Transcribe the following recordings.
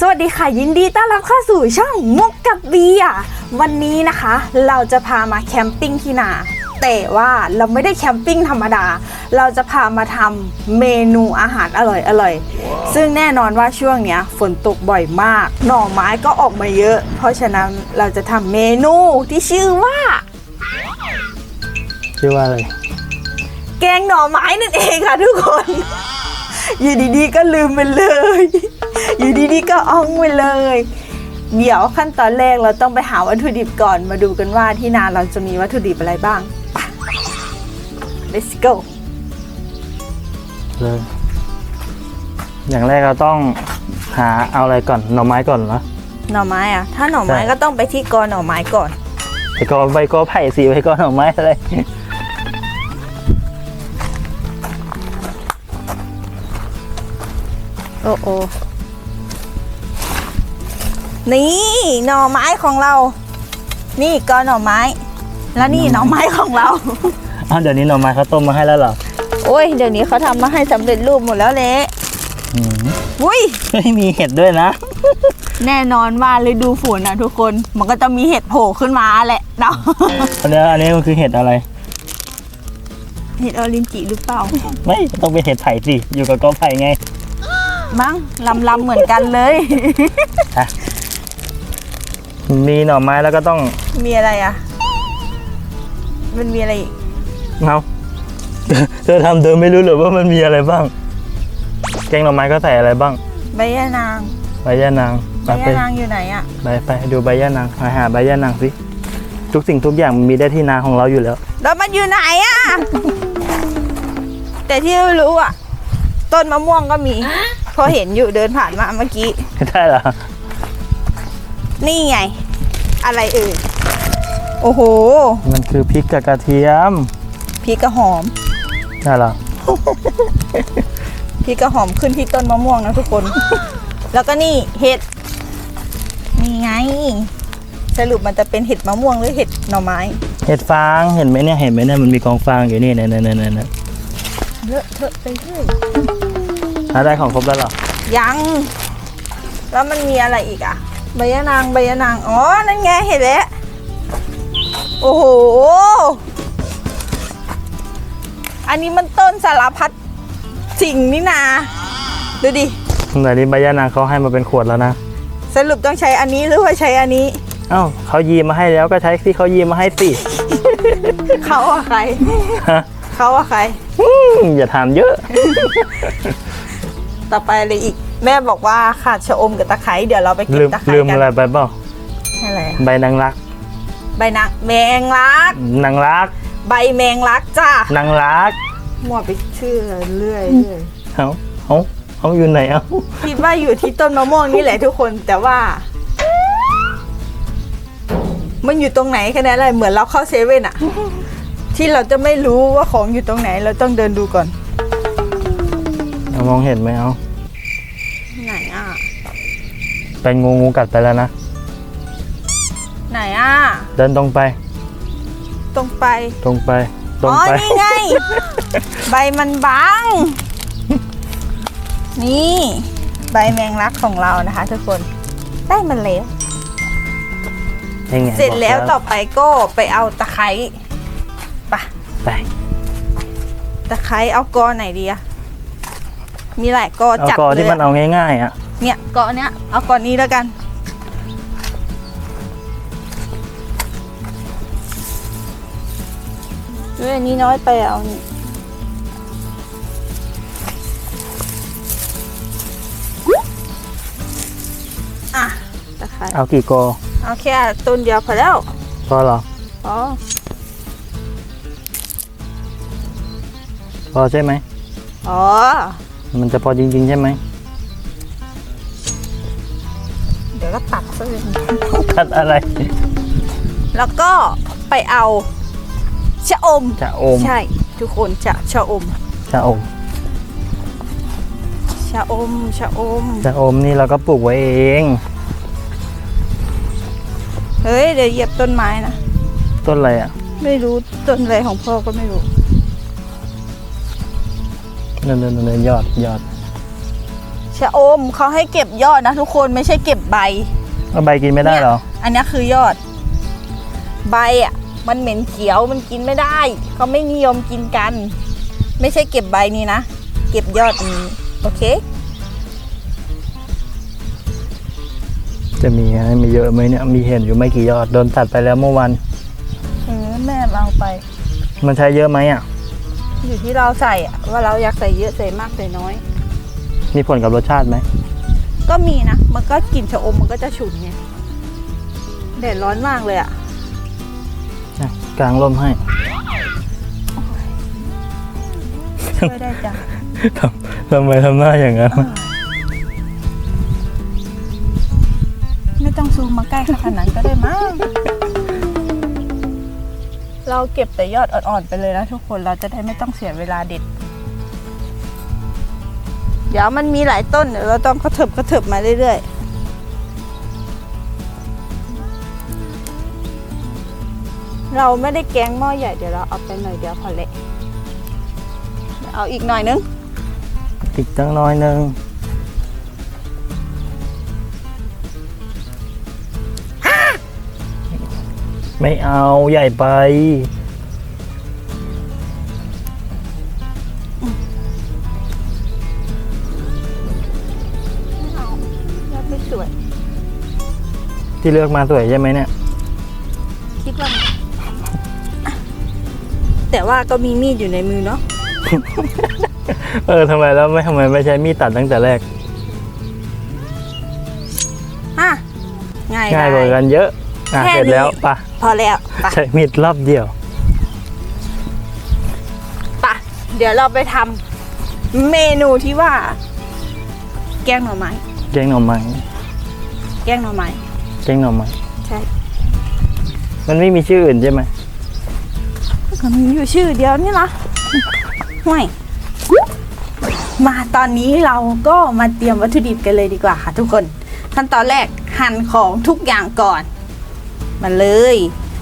สวัสดีค่ะยินดีต้อนรับเข้าสู่ช่องมุกกับเบียร์วันนี้นะคะ เราจะพามาแคมปิ้งที่นา แต่ว่าเราไม่ได้แคมปิ้งธรรมดา เราจะพามาทำเมนูอาหารอร่อยๆซึ่งแน่นอนว่าช่วงเนี้ยฝนตกบ่อยมาก หน่อไม้ก็ออกมาเยอะ เพราะฉะนั้นเราจะทำเมนูที่ชื่อว่า ชื่อว่าอะไร แกงหน่อไม้นั่นเองค่ะทุกคน อยู่ดีๆก็ลืมไปเลย อยู่ดีๆก็อ้องไปเลย เดี๋ยวขั้นตอนแรกเราต้องไปหาวัตถุดิบก่อนมาดูกันว่าที่นาเราจะมีวัตถุดิบอะไรบ้างไป let's go เลยอย่างแรกเราต้องหาเอาอะไรก่อนหน่อไม้ก่อนเหรอ หน่อไม้อะถ้าหน่อไม้ใช่ ก็ต้องไปที่กอหน่อไม้ก่อน ไปกอใบกอไผ่สิใบกอหน่อไม้อะไร โอ้โอนี่หน่อไม้ของเรา นี่กอหน่อไม้ แล้วนี่หน่อไม้ของเรา อ้าวเดี๋ยวนี้หน่อไม้เขาต้มมาให้แล้วเหรอโอ้ยเดี๋ยวนี้เขาทำมาให้สำเร็จรูปหมดแล้วเละอืมอุ้ย ไม่มีเห็ดด้วยนะ แน่นอนว่าฤดูฝนนะทุกคน มันก็จะมีเห็ดโผล่ขึ้นมาแหละเนาะ อันนี้อันนี้มันคือเห็ดอะไร เห็ดออรินจิหรือเปล่า ไม่ต้องเป็นเห็ดไผ่สิ อยู่กับกอไผ่ไง มั้งลำลำๆเหมือนกันเลย มีหน่อไม้แล้วก็ต้องมีอะไรอะ มันมีอะไรอีกเอาเธอทำเธอไม่รู้เหรือว่ามันมีอะไรบ้าง แกงหน่อไม้ก็ใส่อะไรบ้าง ใบยะนาง ใบย่านางใบไปยะนางอยู่ไหนอะ ไปไปดูใบย่านางมาหาใบย่านางสิทุกสิ่งทุกอย่างมันมีได้ที่นาของเราอยู่แล้ว แล้วมันอยู่ไหนอะ แต่ที่รู้อะ ต้นมะม่วงก็มี พอเห็นอยู่เดินผ่านมาเมื่อกี้ ได้เหรอ นี่ไง อะไรเอ่ยโอ้โห มันคือพริกกับกระเทียม พริกกระหอม ได้เหรอ พริกกระหอมขึ้นที่ต้นมะม่วงนะทุกคน แล้วก็นี่เห็ด นี่ไง สรุปมันจะเป็นเห็ดมะม่วงหรือเห็ดหน่อไม้ เห็ดฟาง เห็นไหมเนี่ย เห็นไหมเนี่ย มันมีกองฟางอยู่นี่เนี่ยเนี่ยเนี่ยเนี่ยเลอะเทอะไปเรื่อย หาได้ของครบแล้วเหรอ ยัง แล้วมันมีอะไรอีกอะใบยะนางใบยะนาง อ๋อ นั่นไงเห็นแล้ว โอ้โห อันนี้มันต้นสารพัดสิ่งนี่นา ดูดิ แต่นี้ใบย่านางเขาให้มาเป็นขวดแล้วนะ สรุปต้องใช้อันนี้หรือว่าใช้อันนี้ เอ้าเขายีมาให้แล้วก็ใช้ที่เขายีมาให้สิ เขาอะใคร ฮะเขาอะใคร อืมอย่าถามเยอะ ต่อไปเลยอีก แม่บอกว่าขาดชะอมกับตะไคร้เดี๋ยวเราไปเก็ลืบมตะไคร้ลืมกัอะไรไปเปล่าอะไรอะใบนางรักใบนางแมงลัก นางรักใบแมงลักจ้านางรักมั่วไปชื่อเรื่อยเรื่อยเขาเขาเขาอยู่ไหนเอ้าคิดว่าอยู่ที่ต้นมะม่วงนี่แหละทุกคนแต่ว่า มันอยู่ตรงไหนแค่นั้นแหละเหมือนเราเข้าเซเว่นอะที่เราจะไม่รู้ว่าของอยู่ตรงไหน เราต้องเดินดูก่อน เอามองเห็นไหมเอาไหนอะเป็นงูงูกัดไปแล้วนะ ไหนอะเดินตรงไป ตรงไป ตรงไป ตรงอ๋อ ไป นี่ไง ใบมันบัง นี่ ใบแมงลักของเรานะคะ ทุกคน ได้มันแล้ว ยังไงเสร็จแล้วบกต่อไปก็ไปเอาตะไคร้ไปะไป ตะไคร้เอากอไหนดีอะ มีหลายกอเอาจับกอเลที่ยมันอะเอาง่ายๆอะเนี่ยกอเนี้ยเอากอนี้แล้วกัน เฮ้ยอันนี้น้อยไปเอานี่อะตะไคร้เอากี่กอเอาแค่ต้นเดียวพอแล้ว พอเหรออ๋อ พอใช่ไหมอ๋อ มันจะพอจริง ๆ ใช่ไหม เดี๋ยวก็ตัดซะเลยกัดอะไร แล้วก็ไปเอาชะอม จะอม ใช่ ทุกคนจะชะอม จะอม ชะอม ชะอม จะอมนี่เราก็ปลูกไว้เอง เฮ้ย เดี๋ยวเหยียบต้นไม้นะ ต้นอะไรอะ ไม่รู้ต้นอะไรของพ่อก็ไม่รู้ นั่นๆๆยอดยอดชะอมเขาให้เก็บยอดนะทุกคนไม่ใช่เก็บใบเอาใบกินไม่ได้เหรออันนี้คือยอด ใบอะ มันเหม็นเขียวมันกินไม่ได้ เขาไม่นิยมกินกัน ไม่ใช่เก็บใบนี้นะ เก็บยอดนี้ โอเค จะมีไหมมีเยอะไหมเนี่ยมีเห็นอยู่ไม่กี่ยอดโดนตัดไปแล้วเมื่อวัน เออแม่เอาไป มันใช้เยอะไหมอะ อยู่ที่เราใส่อะว่าเราอยากใส่เยอะใส่มากใส่น้อย มีผลกับรสชาติไหมก็มีนะ มันก็กลิ่นชะอมมันก็จะฉุนไงแดดร้อนมากเลยอะอะกลางร่มให้ ช่วยได้จ้ะ ทำทำไมทำหน้าอย่างนั้น ไม่ต้องซูมมาใกล้ขนาดนั้นก็ได้มั้ง เราเก็บแต่ยอดอ่อนๆไปเลยนะทุกคนเราจะได้ไม่ต้องเสียเวลาเด็ด เดี๋ยวมันมีหลายต้นเดี๋ยวเราต้องกระเถิบกระเถิบมาเรื่อยๆเราไม่ได้แกงหม้อใหญ่เดี๋ยวเราเอาไปหน่อยเดียวพอเละเอาอีกหน่อยนึงอีกตั้งน้อยนึง ไม่เอาใหญ่ไป ไม่เอายอดไม่สวย ที่เลือกมาสวยใช่ไหมเนี่ย คิดว่าไงแต่ว่าก็มีมีดอยู่ในมือเนาะเออทำไมแล้วไม่ทำไมไม่ใช้มีดตัดตั้งแต่แรก อะง่ายง่ายกได้ว่ากันเยอะ อะแค่เสร็จแล้วนี้ปะพอแล้วไปใช้มีดรอบเดียว ปะเดี๋ยวเราไปทำเมนูที่ว่า แกงหน่อไม้ แกงหน่อไม้แกงหน่อไม้ แกงหน่อไม้ใช่ มันไม่มีชื่ออื่นใช่ไหมก็มีอยู่ชื่อเดียวนี่ละห่วยมาตอนนี้เราก็มาเตรียมวัตถุดิบกันเลยดีกว่าค่ะทุกคน ขั้นตอนแรกหั่นของทุกอย่างก่อน มาเลย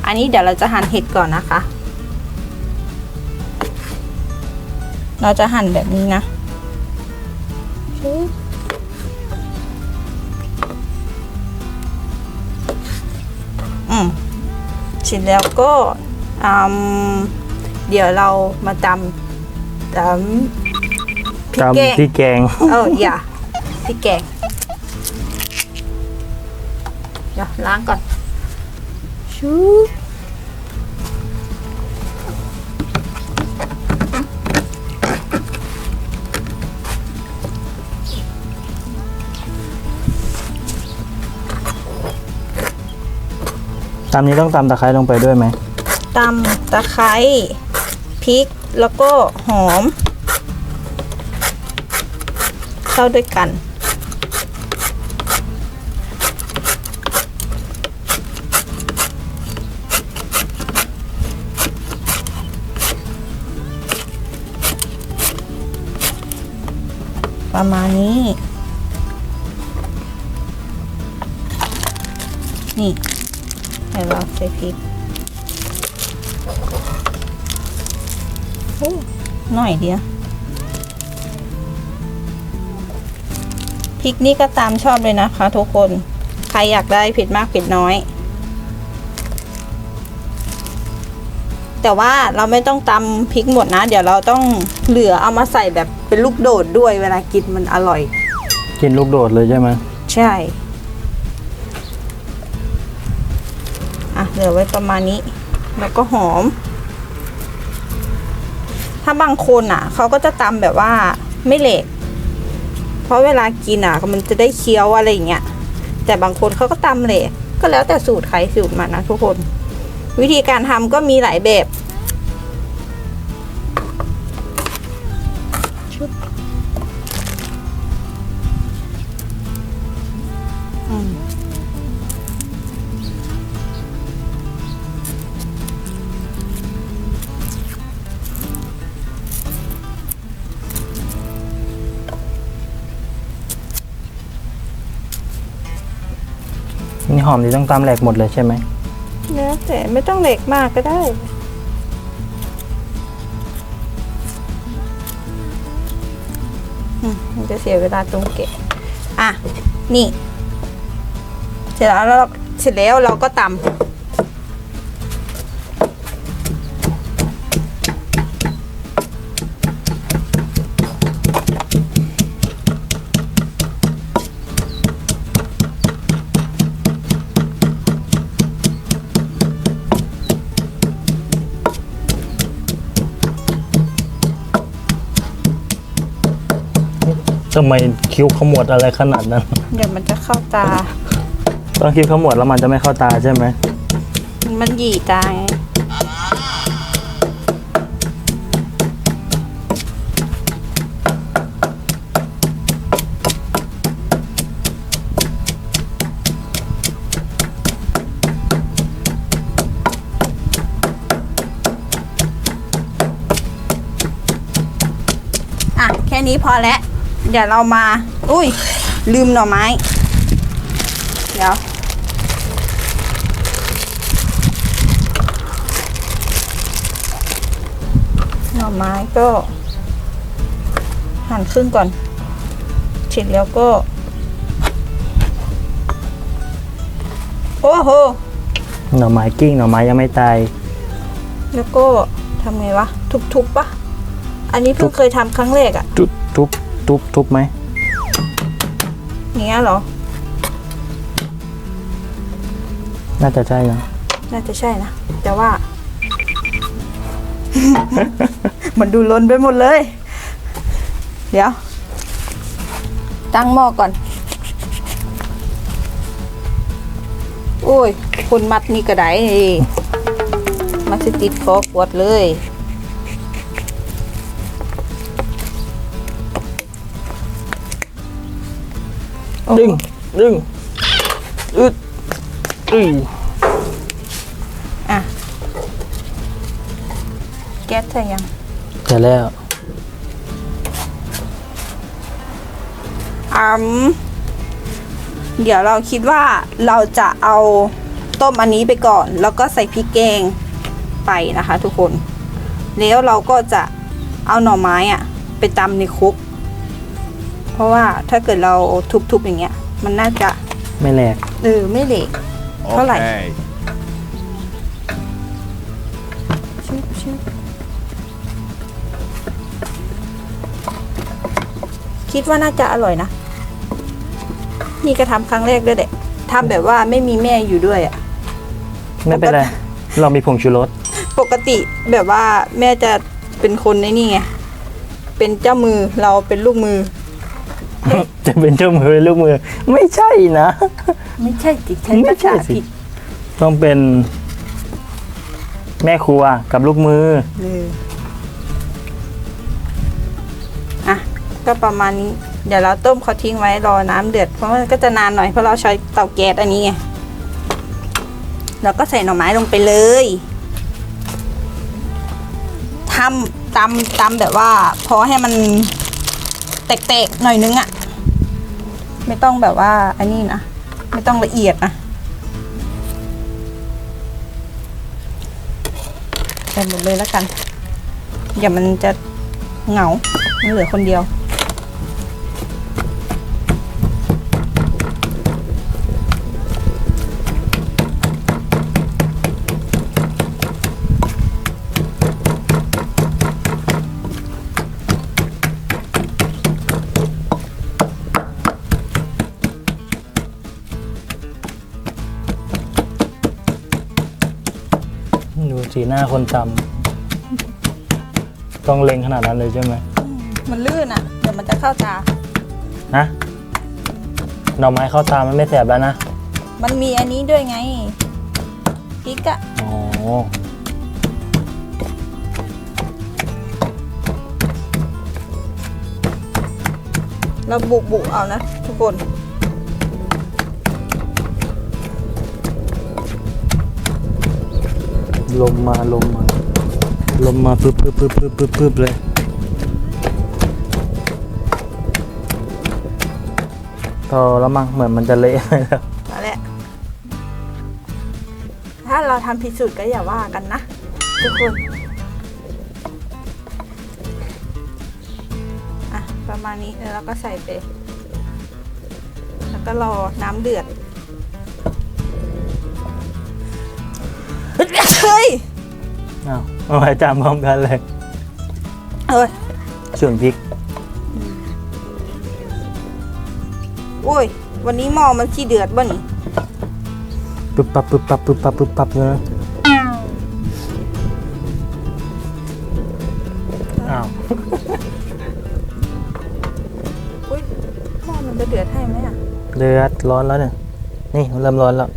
อันนี้เดี๋ยวเราจะหั่นเห็ดก่อนนะคะ เราจะหั่นแบบนี้นะชึบอืมเสร็จแล้วก็อืมเดี๋ยวเรามาตำตำพริกแกงตำที่แกงเอออย่าพริกแกงเดี๋ยวล้างก่อน ชูบตำนี้ต้องตำตะไคร้ลงไปด้วยไหมตำตะไคร้พริกแล้วก็หอม เข้าด้วยกัน ประมาณนี้ นี่ให้เราใส่พริกโอ้หน่อยเดียวพริกนี่ก็ตามชอบเลยนะคะทุกคน ใครอยากได้เผ็ดมากเผ็ดน้อย แต่ว่าเราไม่ต้องตำพริกหมดนะ เดี๋ยวเราต้องเหลือเอามาใส่แบบ เป็นลูกโดดด้วยเวลากินมันอร่อย กินลูกโดดเลยใช่ไหมใช่ อะเหลือไว้ประมาณนี้ แล้วก็หอม ถ้าบางคนอะเขาก็จะตำแบบว่าไม่เหล็กเพราะเวลากินอะมันจะได้เคี้ยวอะไรอย่างเงี้ยแต่บางคนเขาก็ตำเหล็กก็แล้วแต่สูตรใครสูตรมันนะทุกคน วิธีการทำก็มีหลายแบบชุบ หอมนี่ต้องตำแหลกหมดเลยใช่ไหมแล้วแต่ไม่ต้องเหล็กมากก็ได้ อืมมันจะเสียเวลาตรงเกะอะ นี่ เสร็จแล้วเราเสร็จแล้วเราก็ตำ ทำไมคิ้วขมวดอะไรขนาดนั้น เดี๋ยวมันจะเข้าตา ต้องคิ้วขมวดแล้วมันจะไม่เข้าตาใช่ไหม มันหยีตาไงอะ แค่นี้พอแล้ว เดี๋ยวเรามา อุ้ย ลืมหน่อไม้ เดี๋ยว หน่อไม้ก็ หั่นครึ่งก่อนเสร็จแล้วก็ โอ้โห หน่อไม้กิ้งหน่อไม้ยังไม่ตาย แล้วก็ทำไงวะ ทุบๆปะอันนี้เพิ่งเคยทำครั้งแรกอะ ทุบทุบ ทุบทุบไหมอย่างเงี้ยเหรอ น่าจะใช่นะน่าจะใช่นะ แต่ว่า มันดูล้นไปหมดเลย เดี๋ยว ตั้งหม้อก่อน โอ้ย คนมัดนี่ก็ได้นี่มันจะติดคอกวดเลย ดึง ดึง อึดอึยอะ แก๊สใส่ยัง เสร็จแล้ว อืมเดี๋ยวเราคิดว่าเราจะเอาต้มอันนี้ไปก่อน แล้วก็ใส่พริกแกงไปนะคะทุกคน แล้วเราก็จะเอาหน่อไม้อะไปตำในครก เพราะว่าถ้าเกิดเราทุบๆอย่างเงี้ย มันน่าจะไม่แหลกเออไม่เหละเท่าไหร่ Okay. ชึบชึบคิดว่าน่าจะอร่อยนะ นี่ก็ทำครั้งแรกด้วยแหละทำแบบว่าไม่มีแม่อยู่ด้วยอะ ไม่เป็นไร เรามีผงชูรสปกติแบบว่าแม่จะเป็นคนในนี่ไง เป็นเจ้ามือเราเป็นลูกมือ จะเป็นเจ้ามือเป็นลูกมือ ไม่ใช่นะ ไม่ใช่จิใช้ไม่ภาใช่ษาสิ ผิดต้องเป็นแม่ครัวกับลูกมือเอออะ ก็ประมาณนี้ เดี๋ยวเราต้มเขาทิ้งไว้รอน้ำเดือด เพราะมันก็จะนานหน่อยเพราะเราใช้เตาแก๊สอันนี้ไงแล้วก็ใส่หน่อไม้ลงไปเลยทำตำตำแบบว่า พอให้มันแตกๆหน่อยนึงอะ ไม่ต้องแบบว่าอันนี้นะ ไม่ต้องละเอียดนะใส่หมดเลยแล้วกันอย่ามันจะเหงามันเหลือคนเดียว หน้าคนตำต้องเล็งขนาดนั้นเลยใช่ไหมมันลื่นอะเดี๋ยวมันจะเข้าตา นะหน่อไม้เข้าตามันไม่แสบแล้วนะ มันมีอันนี้ด้วยไงพริกอะอ๋อเราบุบุเอานะทุกคน ลมมาลมมา ลมมาปึ๊บปึ๊บปึ๊บปึ๊บปึ๊บปึ๊บเลยพอแล้วมั้งเหมือนมันจะเละไปแล้วเอาแหละ ถ้าเราทำผิดสูตรก็อย่าว่ากันนะ ทุกคน อะ ประมาณนี้แล้วเราก็ใส่ไป แล้วก็รอน้ำเดือด เอาไว้จามพร้อมกันเลยเอ้ยส่วนพริก โอ้ย วันนี้หม้อมันขี้เดือดบ่นี่ปึ๊บปับปึ๊บปับปึ๊บปับปึ๊บปับเลยนะอ้าวอุ้ยหม้อมันจะเดือดให้ไหมอะ เดือดร้อนแล้วเนี่ย นี่เริ่มร้อนแล้ว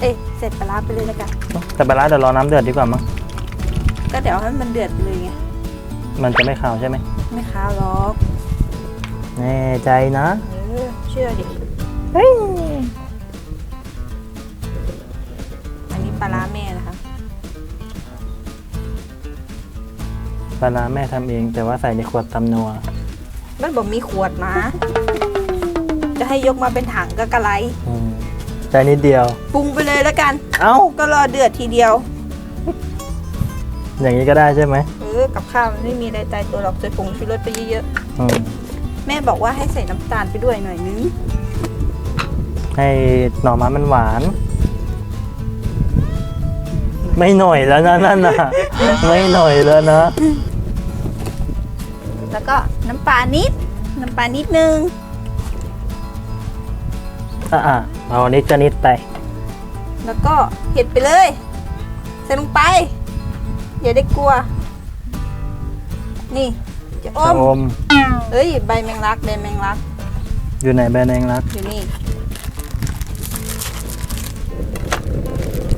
เอ้ยใส่ปลาร้าไปเลยแล้วกัน แต่ปลาร้าเดี๋ยวรอน้ำเดือดดีกว่ามั้ง ก็เดี๋ยวให้มันเดือดไปเลยไง มันจะไม่ขาวใช่ไหมไม่ค้าวหรอกแน่ใจนะ เออเชื่อดิ เฮ้ย อันนี้ปลาร้าแม่นะคะ ปลาร้าแม่ทำเอง แต่ว่าใส่ในขวดตำนัว มันบอกมีขวดมาจะให้ยกมาเป็นถังก็กระไรอืม ใจนิดเดียว ปรุงไปเลยแล้วกัน เอ้า ก็รอเดือดทีเดียว อย่างนี้ก็ได้ใช่ไหมเออ กับข้าวมันไม่มีอะไรตายตัวหรอกใส่ผงชูรสไปเยอะอืมๆ แม่บอกว่าให้ใส่น้ำตาลไปด้วยหน่อยนึง ให้หน่อไม้มันหวาน ไม่หน่อยแล้วนะนั่นน่ะ ไม่หน่อยแล้วนะ แล้วก็น้ำปลานิด น้ำปลานิดนึง อะอะเอานิดจะนิดไปแล้วก็เห็ดไปเลย ใส่ลงไป อย่าได้กลัว นี่จะอชะมอมเอ้ย ใบแมงลักใบแมงลักอยู่ไหนแบรนด์เองรักอยู่นี่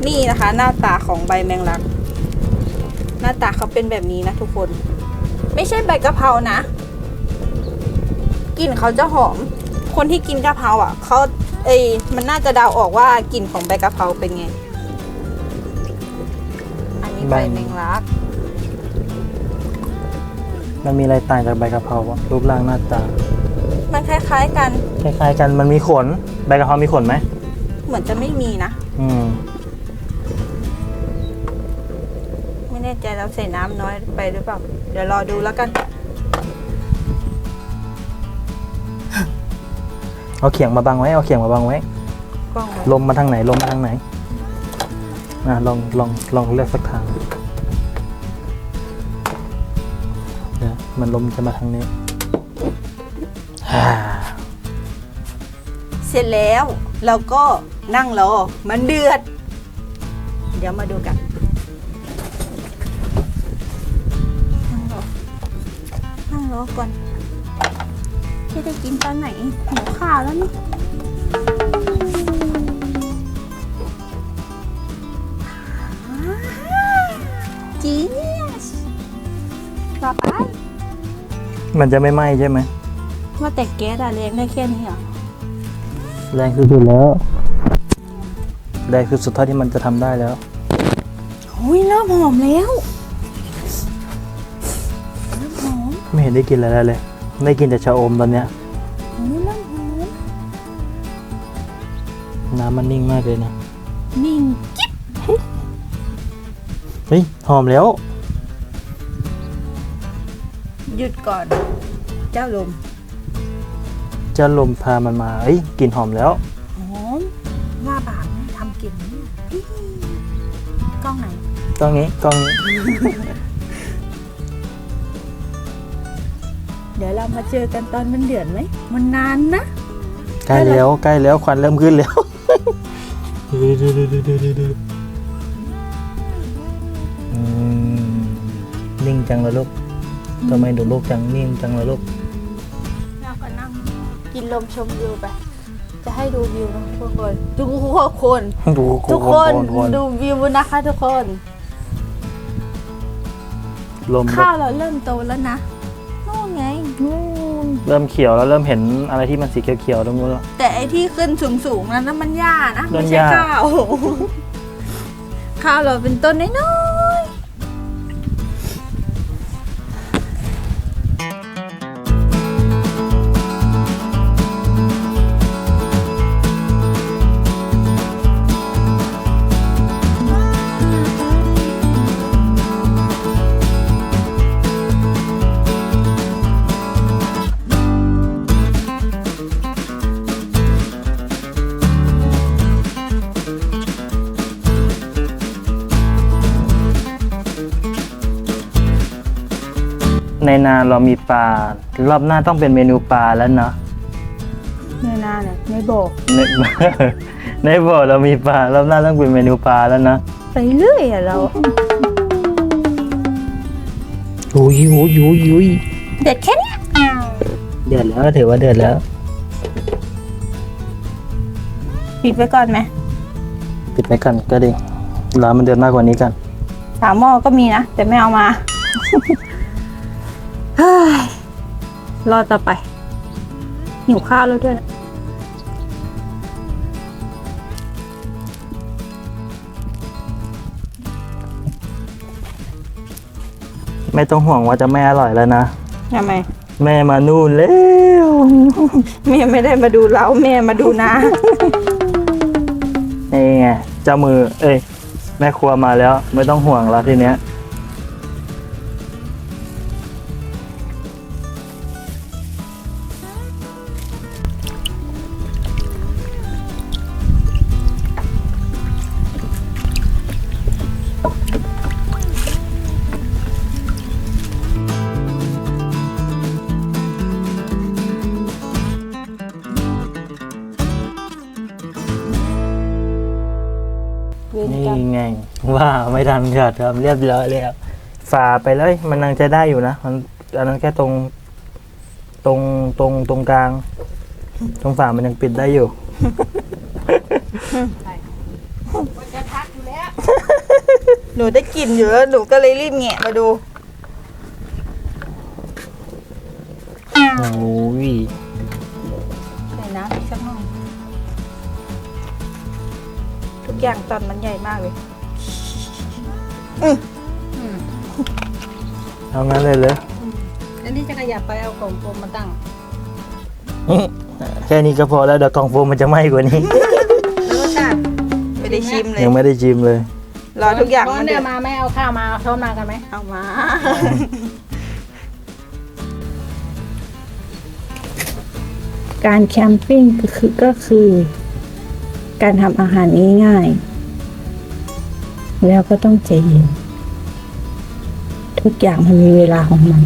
นี่นะคะ หน้าตาของใบแมงลัก หน้าตาเขาเป็นแบบนี้นะทุกคน ไม่ใช่ใบกะเพรานะกลิ่นเขาจะหอม คนที่กินกะเพราอะเขาเอ้ยมันน่าจะเดาออกว่ากลิ่นของใบกะเพราเป็นไง อันนี้ใบแมงลัก มันมีอะไรต่างจากใบกะเพราวะรูปร่างหน้าตา มันคล้ายๆกัน คล้ายๆกันมันมีขน ใบกะเพรามีขนไหม เหมือนจะไม่มีนะ อืม ไม่แน่ใจเราใส่น้ำน้อยไปหรือเปล่า เดี๋ยวรอดูแล้วกัน เอาเขียงมาบังไว้ เอาเขียงมาบังไว้ กล้องไว้ลมมาทางไหน ลมมาทางไหนอะลอง ลอง ลองเลือกสักทางเดี๋ยวมันลมจะมาทางนี้ฮ่าเสร็จแล้วเราก็นั่งรอ มันเดือด เดี๋ยวมาดูกันนั่งรอนั่งรอก่อน จะได้กินตอนไหนหิวข้าวแล้วนี่จีสต่อไปมันจะไม่ไหม้ใช่ไหมว่าแต่แก๊สอะแรงได้แค่นี้เหรอ แรงสุดๆแล้ว แรงคือสุดเท่าที่มันจะทำได้แล้ว อุ้ยเริ่มหอมแล้ว เริ่มหอม ไม่เห็นได้กินอะไรเลย ได้กินแต่ชะอมตอนเนี้ยอุ้ยเริ่มหอมน้ำมันนิ่งมากเลยนะนิ่งกิ๊บเฮ้ยหอมแล้ว หยุดก่อน เจ้าลมจะลมพามันมาเอ้ยกลิ่นหอมแล้ว หอมว่าบาปไม่ทำกลิ่นเนี่ยอี้กล้องไหนกล้องนี้กล้องนี้ เดี๋ยวเรามาเจอกันตอนมันเดือดไหม มันนานนะ ใกล้แล้วใกล้แล้วควันเริ่มขึ้นแล้วอืมนิ่งจังเลยลูกทำไมดูลูกจังนิ่งจังเลยลูกเราก็นั่งกินลมชมวิวไป จะให้ดูวิวนะทุกคนดูทุกคนดูทุกคนโคนดูวิวนะคะทุกคน ลมข้าวเราเริ่มโตแล้วนะนู่นไง เริ่มเขียวแล้วเริ่มเห็นอะไรที่มันสีเขียวๆตรงนู้นแล้ว แต่ไอที่ขึ้นสูงๆนั้นน่ะมันหญ้านะต้ไม่นหใช่ญ้า ข้าว ข้าวเราเป็นต้นน้อย นาเรามีปลารอบหน้าต้องเป็นเมนูปลาแล้วเนาะในนาเนี่ยในบอกใน ในบ่อเรามีปลารอบหน้าต้องเป็นเมนูปลาแล้วนะไปเรื่อยอะเรา อุ้ยอุ้ยอุ้ยอุ้ยเด็ดแค่เนี้ยเดือดแล้วถือว่าเดือดแล้ว ปิดไว้ก่อนไหมปิดไว้ก่อนก็ดีรอมันเดือดมากกว่านี้กัน สามหม้อก็มีนะ แต่ไม่เอามาเฮ้ย รอต่อไป หิวข้าวแล้วด้วยนะไม่ต้องห่วงว่าจะไม่อร่อยแล้วนะ ทำไม แม่มานู่นแล้ว แม่ไม่ได้มาดูเราแม่มาดูนะ นี่ไงเจ้ามือ เอ้ย แม่ครัวมาแล้ว ไม่ต้องห่วงแล้วทีเนี้ย ว่าไม่ทันขาดทำเรียบร้อยแล้วฝ่าไปเลย มันยังจะได้อยู่นะมันอันนั้นแค่ตรง ตรงตรงตรงกลาง ตรงฝ่ามันยังปิดได้อยู่ หนูได้กลิ่นอยู่แล้วหนูก็เลยรีบแงะมาดู โอ้ยใส่น้ำอีกสักหน่อยทุกอย่างตอนมันใหญ่มากเลย เอางั้นเลยเลยอันนี้จะขยับไปเอากล่องโฟมมาตั้งแค่นี้ก็พอแล้วเดี๋ยวกล่องโฟมมันจะไหม้กว่านี้แล้วรสชาติไม่ได้ชิมเลยยังไม่ได้ชิมเลย รอทุกอย่างร้อมันนเดี๋เดืยอวดมาไม่เอาข้าวมาเอาช้อนมากันไหมเอามา การแคมปิ้งก็คือก็คือ การทำอาหารง่ายๆ แล้วก็ต้องใจเย็นทุกอย่างมันมีเวลาของมัน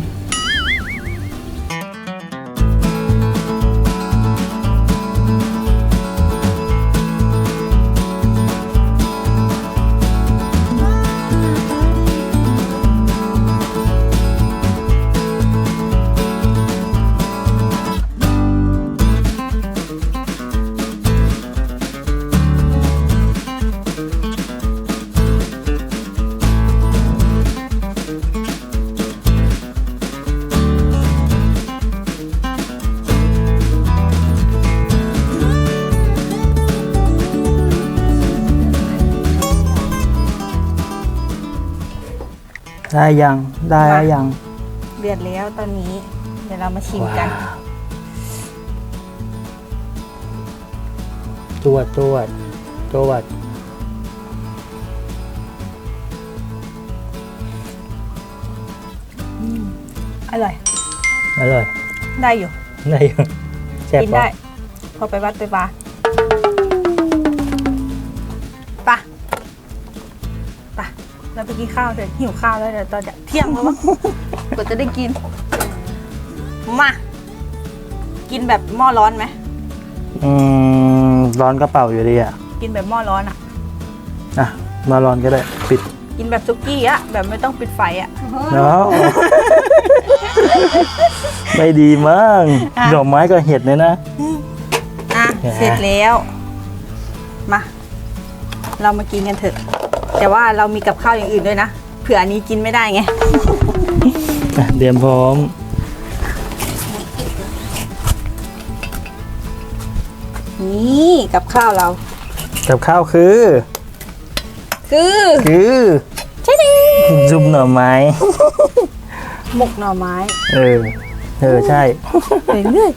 ได้ยังได้ยังเดือดแล้วตอนนี้ เดี๋ยวเรามาชิมกัน ว้าวตรวจตรวจตรวจอร่อย อร่อยได้อยู่ ได้อยู่แซ่บกินปะได้ พอไปวัดไปบาะเราไปกินข้าวเถอะหิวข้าวแล้วเดี๋ยวตอนเที่ยงแล้วมั้งกว่าจะได้กิน มา กินแบบหม้อร้อนไหมอืมร้อนกระเป๋าอยู่ดีอะกินแบบหม้อร้อนอะ อะมาร้อนก็ได้ ปิดกินแบบซุกี้อะแบบไม่ต้องปิดไฟอะเนาะไม่ดีมั้งอะ ดอกไม้กับเห็ดเนี่ยนะ อะแหมเสร็จแล้ว มา เรามากินกันเถอะ แต่ว่าเรามีกับข้าวอย่างอื่นด้วยนะ เผื่ออันนี้กินไม่ได้ไง อะเตรียมพร้อม นี่กับข้าวเรา กับข้าวคือ คือคือใช่ดิซุปหน่อไม้ หมกหน่อไม้เออ เออ ใช่ไปเรื่อย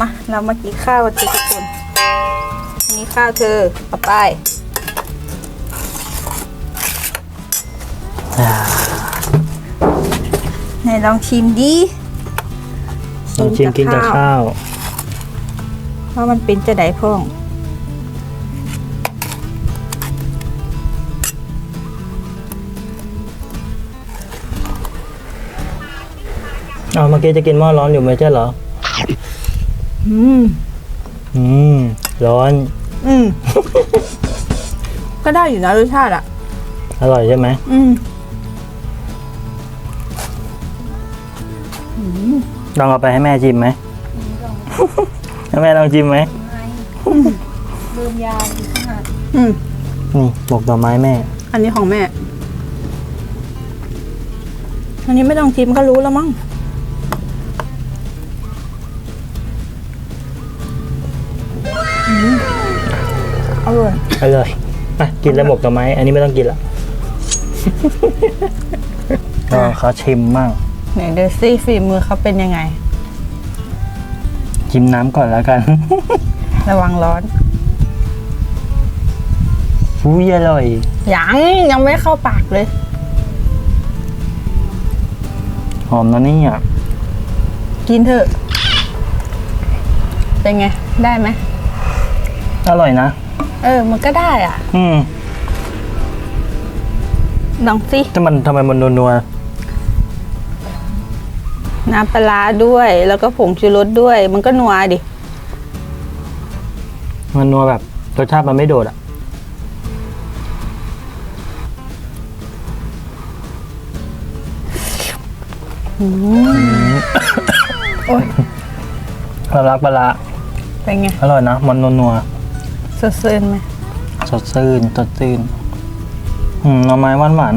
มา เรามากินข้าวกันทุกคนอั นี่ข้าวเธอเอไปไหนลองชิมดิลองชิมกินกับข้าวเพราะมันเป็นจะไดพ่องเอาเมื่อกี้จะกินหม้อร้อนอยู่ไหมใช่เหรอ อืม อืม ร้อน อืม ก็ได้อยู่นะรสชาติอะ อร่อยใช่ไหมอืมลองเอาไปให้แม่ชิมไหมให้แม่ลองชิมไหมเริ่มยาวอีกขนาดอืมนี่หมกดอกไม้แม่ อันนี้ของแม่ อันนี้ไม่ต้องชิมก็รู้แล้วมั้ง อร่อยอร่อยอะกินแล้วหมกดอกไม้ อันนี้ไม่ต้องกินละก็เขาชิมมั่งไหนดูซิฝีมือเขาเป็นยังไง ชิมน้ำก่อนแล้วกัน ระวังร้อนอุ้ยอร่อยยังยังไม่เข้าปากเลย หอมนะนี่อะกินเถอะ เป็นไง ได้ไหม อร่อยนะ เออ มันก็ได้อะอืมลองสิแต่มันทำไมมันนัวน้ำปลาร้าด้วย แล้วก็ผงชูรสด้วย มันก็นัวดิ ๆมันนัวแบบรสชาติมันไม่โดดอะ โอ้ยปลารักปลาร้าเป็นไง อร่อยนะ มันนัว สดชื่นไหมๆสดชื่นสดชื่นอืมหน่อไม้หวานหวาน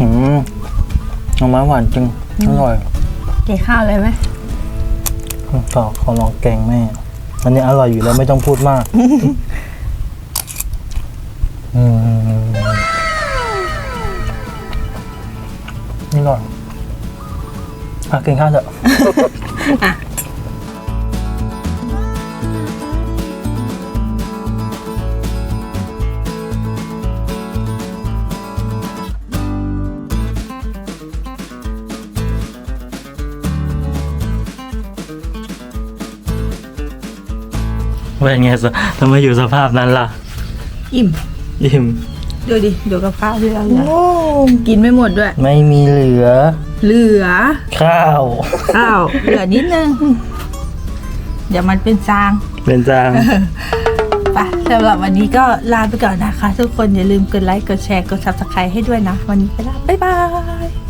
อืมหน่อไม้หวานจริงอร่อยกินข้าวเลยไหมต่อขอลองแกงแม่ อันนี้อร่อยอยู่แล้วไม่ต้องพูดมาก อืม กินข้าวเถอะเป็นไงสทำไมอยู่สภาพนั้นล่ะ อิ่มอิ่ม ดูดิดูกับข้าวที่เราเหลือกินไม่หมดด้วย ไม่มีเหลือ เหลือข้าวข้าวเหลือนิดนึง เดี๋ยวมันเป็นซาง เป็นจางไปสำหรับวันนี้ก็ลาไปก่อนนะคะ ทุกคนอย่าลืมกดไลค์ กดแชร์ กด subscribe ให้ด้วยนะ วันนี้ไปละบ๊ายบายย่